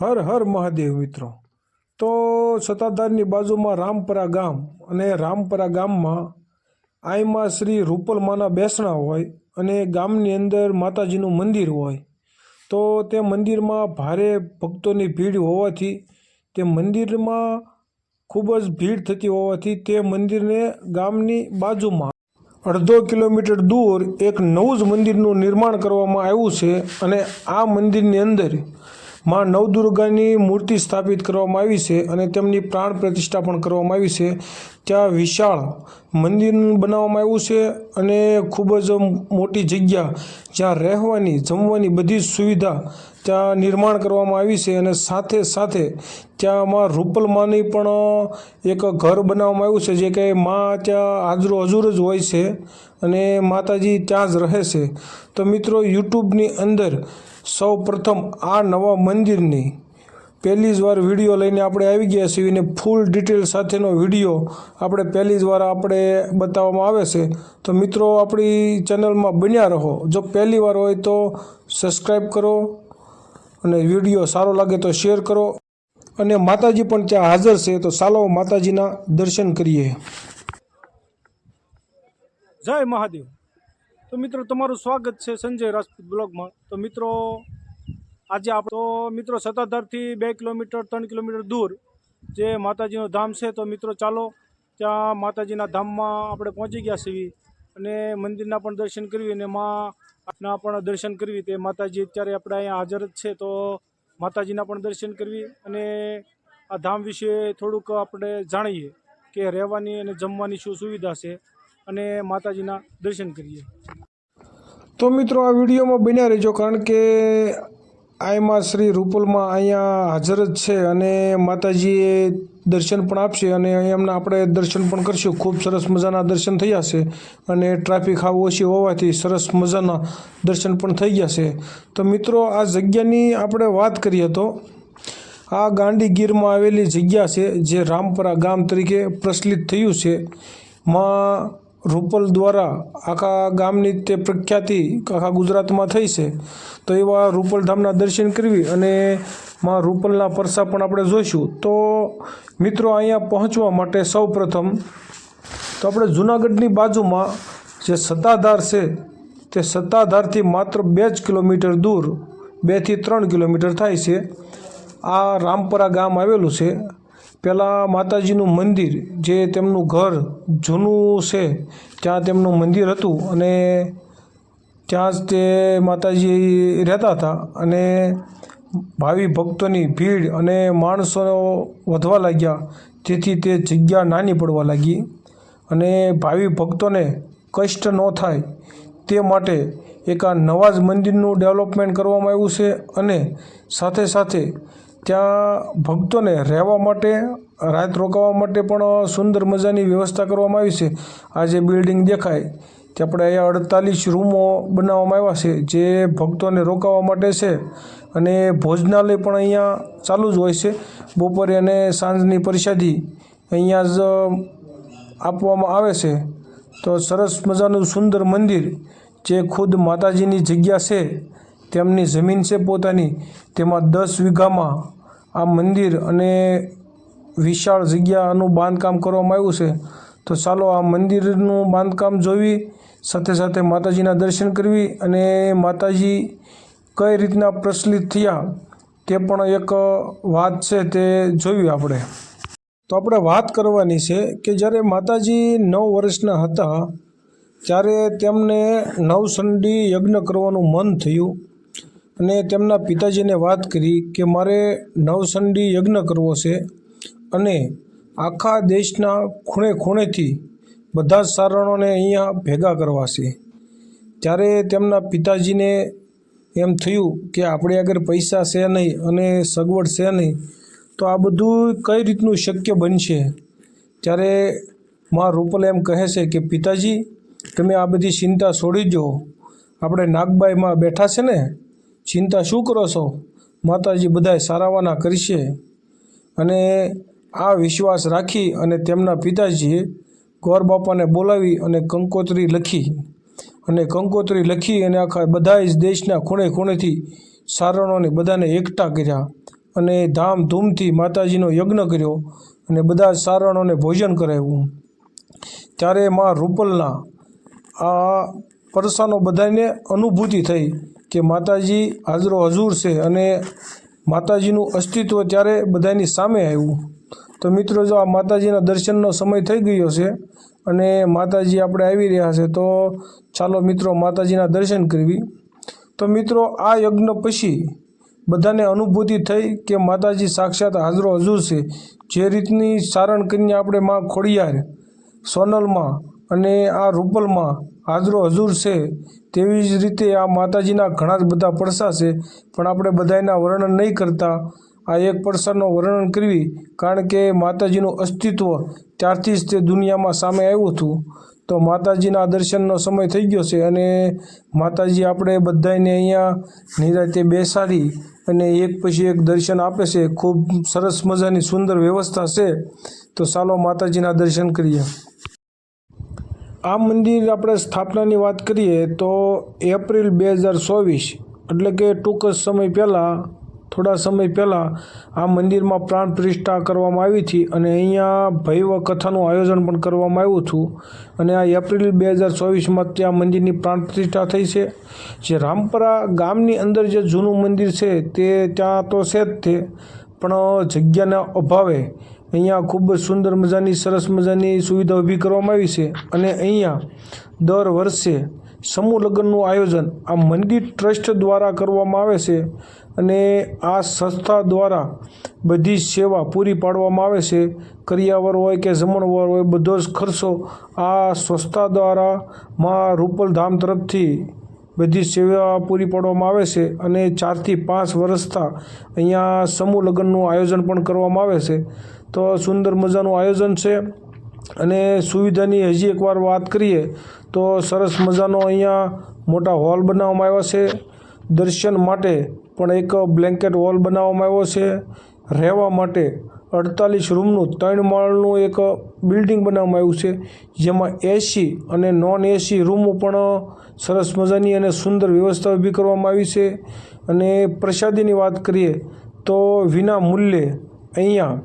હર હર મહાદેવ મિત્રો. તો સત્તાધારની બાજુમાં રામપરા ગામ અને રામપરા ગામમાં આઈમાં શ્રી રૂપલમાના બેસણા હોય અને ગામની અંદર માતાજીનું મંદિર હોય. તો તે મંદિરમાં ભારે ભક્તોની ભીડ હોવાથી તે મંદિરમાં ખૂબ જ ભીડ થતી હોવાથી તે મંદિરને ગામની બાજુમાં અડધો કિલોમીટર દૂર એક નવું જ મંદિરનું નિર્માણ કરવામાં આવ્યું છે અને આ મંદિરની અંદર માં નવદુર્ગાની મૂર્તિ સ્થાપિત કરવામાં આવી છે અને તેમની પ્રાણ પ્રતિષ્ઠા પણ કરવામાં આવી છે. ત્યાં વિશાળ મંદિર બનાવવામાં આવ્યું છે અને ખૂબ જ મોટી જગ્યા જ્યાં રહેવાની, જમવાની બધી જ સુવિધા ત્યાં નિર્માણ કરવામાં આવી છે અને સાથે સાથે ત્યાંમાં રૂપલમાની પણ એક ઘર બનાવવામાં આવ્યું છે જે કે મા ત્યાં હાજરો હજુર જ હોય છે અને માતાજી ત્યાં જ રહે છે. તો મિત્રો, યુટ્યુબની અંદર સૌ પ્રથમ આ નવા મંદિરની પહેલી જ વાર વીડિયો લઈને આપણે આવી ગયા છીએ અને ફૂલ ડિટેલ સાથેનો વીડિયો આપણે પહેલી જ વાર આપણે બતાવવામાં આવે છે. તો મિત્રો, આપણી ચેનલમાં બન્યા રહો. જો પહેલી વાર હોય તો સબસ્ક્રાઈબ કરો અને વીડિયો સારો લાગે તો શેર કરો. અને માતાજી પણ ત્યાં હાજર છે, તો ચાલો માતાજીના દર્શન કરીએ. જય મહાદેવ. તો મિત્રો, તમારું સ્વાગત છે સંજય રાજપૂત બ્લોગમાં. તો મિત્રો, આજે આપણે તો મિત્રો સત્તાધારથી બે કિલોમીટર, ત્રણ કિલોમીટર દૂર જે માતાજીનું ધામ છે, તો મિત્રો, ચાલો ત્યાં માતાજીના ધામમાં આપણે પહોંચી ગયા છીએ અને મંદિરના પણ દર્શન કરવી અને માના પણ દર્શન કરવી તે માતાજી અત્યારે આપણે અહીંયા હાજર જ છે, તો માતાજીના પણ દર્શન કરવી અને આ ધામ વિશે થોડુંક આપણે જાણીએ કે રહેવાની અને જમવાની શું સુવિધા છે. અને માતાજીના દર્શન કરીએ. તો મિત્રો આ વિડીયોમાં બન્યા રહેજો, કારણ કે આયમાં શ્રી રૂપલમાં અહીંયા હાજર જ છે અને માતાજીએ દર્શન પણ આપશે અને એમના આપણે દર્શન પણ કરશું. ખૂબ સરસ મજાના દર્શન થયા છે અને ટ્રાફિક હાવ ઓછી હોવાથી સરસ મજાના દર્શન પણ થઈ ગયા છે. તો મિત્રો આ જગ્યાની આપણે વાત કરીએ તો આ ગાંડી ગીરમાં આવેલી જગ્યા છે જે રામપરા ગામ તરીકે પ્રચલિત થયું છે. માં રૂપલ દ્વારા આખા ગામની તે પ્રખ્યાતિ આખા ગુજરાતમાં થઈ છે. તો એવા રૂપલ ધામના દર્શન કરવી અને માં રૂપલના પરસા પણ આપણે જોઈશું. તો મિત્રો અહીંયા પહોંચવા માટે સૌ પ્રથમ તો આપણે જુનાગઢની બાજુમાં જે સત્તાધાર છે, તે સત્તાધારથી માત્ર બે જ કિલોમીટર દૂર બેથી ત્રણ કિલોમીટર થાય છે. આ રામપરા ગામ આવેલું છે. પહેલાં માતાજીનું મંદિર જે તેમનું ઘર જૂનું છે, ત્યાં તેમનું મંદિર હતું અને ત્યાં જ તે માતાજી રહેતા હતા અને ભાવિ ભક્તોની ભીડ અને માણસો વધવા લાગ્યા. તેથી તે જગ્યા નાની પડવા લાગી અને ભાવિ ભક્તોને કષ્ટ ન થાય. તે માટે એક આ નવા જ મંદિરનું ડેવલપમેન્ટ કરવામાં આવ્યું છે અને સાથે સાથે ત્યાં ભક્તોને રહેવા માટે, રાત રોકાવા માટે પણ સુંદર મજાની વ્યવસ્થા કરવામાં આવી છે. આ જે બિલ્ડિંગ દેખાય તે આપણે અહીંયા અડતાલીસ રૂમો બનાવવામાં આવ્યા છે, જે ભક્તોને રોકાવા માટે છે અને ભોજનાલય પણ અહીંયા ચાલુ જ હોય છે. બપોરે અને સાંજની પરિષાદી અહીંયા જ આપવામાં આવે છે. તો સરસ મજાનું સુંદર મંદિર, જે ખુદ માતાજીની જગ્યા છે, તેમની જમીન છે પોતાની, તેમાં દસ વીઘામાં આ મંદિર અને વિશાળ જગ્યાનું બાંધકામ કરવામાં આવ્યું છે. તો ચાલો આ મંદિરનું બાંધકામ જોવી, સાથે સાથે માતાજીના દર્શન કરવી અને માતાજી કઈ રીતના પ્રચલિત થયા તે પણ એક વાત છે તે જોવી આપણે. તો આપણે વાત કરવાની છે કે જ્યારે માતાજી નવ વર્ષના હતા, ત્યારે તેમને નવસંડી યજ્ઞ કરવાનું મન થયું. અને તેમના પિતાજીને વાત કરી કે મારે નવસંડી યજ્ઞ કરવો છે અને આખા દેશના ખૂણે ખૂણેથી બધા જ સારણોને અહીંયા ભેગા કરવા છે. ત્યારે તેમના પિતાજીને એમ થયું કે આપણે આગળ પૈસા છે નહીં અને સગવડ છે નહીં, તો આ બધું કઈ રીતનું શક્ય બનશે? ત્યારે માં રૂપલ એમ કહે છે કે, પિતાજી, તમે આ બધી ચિંતા છોડી દો. આપણે નાગબાઈમાં બેઠા છે ને ચિંતા શું કરો છો? માતાજી બધાય સારાવાના કરશે. અને આ વિશ્વાસ રાખી અને તેમના પિતાજીએ ગોર બાપાને બોલાવી અને કંકોત્રી લખી. અને કંકોત્રી લખી અને આખા બધા જ દેશના ખૂણે ખૂણેથી સારણોને બધાને એકઠા કર્યા અને ધામધૂમથી માતાજીનો યજ્ઞ કર્યો અને બધા સારણોને ભોજન કરાવ્યું. ત્યારે માં રૂપલના આ પરસાનો બધાને અનુભૂતિ થઈ કે માતાજી હાજરો હજૂર છે અને માતાજીનું અસ્તિત્વ ત્યારે બધાની સામે આવ્યું. તો મિત્રો, જો આ માતાજીના દર્શનનો સમય થઈ ગયો છે અને માતાજી આપણે આવી રહ્યા છે, તો ચાલો મિત્રો માતાજીના દર્શન કરવી. તો મિત્રો, આ યજ્ઞ પછી બધાને અનુભૂતિ થઈ કે માતાજી સાક્ષાત હાજરો હજૂર છે. જે રીતની સારણ કરીને આપણે માં ખોડિયાર સોનલમાં અને આ રૂપલમાં હાજરો હજુર છે. તેવી જ રીતે આ માતાજીના ઘણા જ બધા પડસા છે, પણ આપણે બધાના વર્ણન નહીં કરતા. આ એક પડસાનું વર્ણન કરવી, કારણ કે માતાજીનું અસ્તિત્વ ત્યારથી જ તે દુનિયામાં સામે આવ્યું હતું. તો માતાજીના દર્શનનો સમય થઈ ગયો છે અને માતાજી આપણે બધાને અહીંયા નિરાતે બેસાડી અને એક પછી એક દર્શન આપે છે. ખૂબ સરસ મજાની સુંદર વ્યવસ્થા છે. તો ચાલો માતાજીના દર્શન કરીએ. આ મંદિર આપણે સ્થાપનાની વાત કરીએ તો એપ્રિલ બે હજાર ચોવીસ, એટલે કે ટૂંક જ સમય પહેલાં, થોડા સમય પહેલાં આ મંદિરમાં પ્રાણ પ્રતિષ્ઠા કરવામાં આવી હતી અને અહીંયા ભૈવ કથાનું આયોજન પણ કરવામાં આવ્યું હતું. અને આ એપ્રિલ બે હજાર ચોવીસમાં ત્યાં મંદિરની પ્રાણ પ્રતિષ્ઠા થઈ છે. જે રામપરા ગામની અંદર જે જૂનું મંદિર છે તે ત્યાં તો છે જ તે, પણ જગ્યાના અભાવે અહીંયા ખૂબ જ સુંદર મજાની, સરસ મજાની સુવિધા ઊભી કરવામાં આવી છે. અને અહીંયા દર વર્ષે સમૂહ લગ્નનું આયોજન આ મંદિર ટ્રસ્ટ દ્વારા કરવામાં આવે છે અને આ સંસ્થા દ્વારા બધી સેવા પૂરી પાડવામાં આવે છે. કરિયાવર હોય કે જમણવાર હોય, બધો જ ખર્ચો આ સંસ્થા દ્વારા રૂપલ ધામ તરફથી બધી સેવા પૂરી પાડવામાં આવે છે અને ચારથી પાંચ વર્ષતા અહીંયા સમૂહ લગ્નનું આયોજન પણ કરવામાં આવે છે. તો સુંદર મજાનું આયોજન છે. અને સુવિધાની હજી એકવાર વાત કરીએ, તો સરસ મજાનો અહીંયા મોટા હોલ બનાવવામાં આવ્યા છે. દર્શન માટે પણ એક બ્લેન્કેટ હોલ બનાવવામાં આવ્યો છે. રહેવા માટે અડતાલીસ રૂમનું ત્રણ માળનું એક બિલ્ડિંગ બનાવવામાં આવ્યું છે. જેમાં એસી અને નોન એસી રૂમો પણ સરસ મજાની અને સુંદર વ્યવસ્થા ઊભી કરવામાં આવી છે. અને પ્રસાદીની વાત કરીએ, તો વિના મૂલ્યે અહીંયા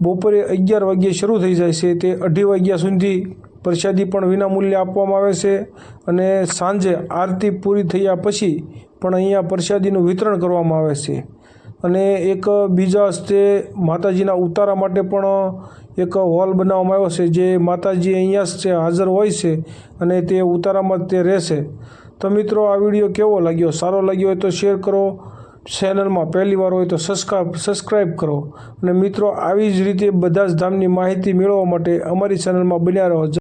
બપોરે અગિયાર વાગ્યે શરૂ થઈ જાય છે તે અઢી વાગ્યા સુધી પ્રસાદી પણ વિના મૂલ્યે આપવામાં આવે છે અને સાંજે આરતી પૂરી થયા પછી પણ અહીંયા પ્રસાદીનું વિતરણ કરવામાં આવે છે. અને એક બીજા હસ્તે માતાજીના ઉતારા માટે પણ એક હોલ બનાવવામાં આવ્યો છે જે માતાજી અહીંયા જ હાજર હોય છે અને તે ઉતારામાં તે રહેશે. તો મિત્રો, આ વીડિયો કેવો લાગ્યો? સારો લાગ્યો હોય તો શેર કરો ચેનલમાં પહેલી વાર હોય તો સબસ્ક્રાઈબ સબસ્ક્રાઈબ કરો. અને મિત્રો, આવી જ રીતે બધા જ ધામની માહિતી મેળવવા માટે અમારી ચેનલમાં બન્યા રહો.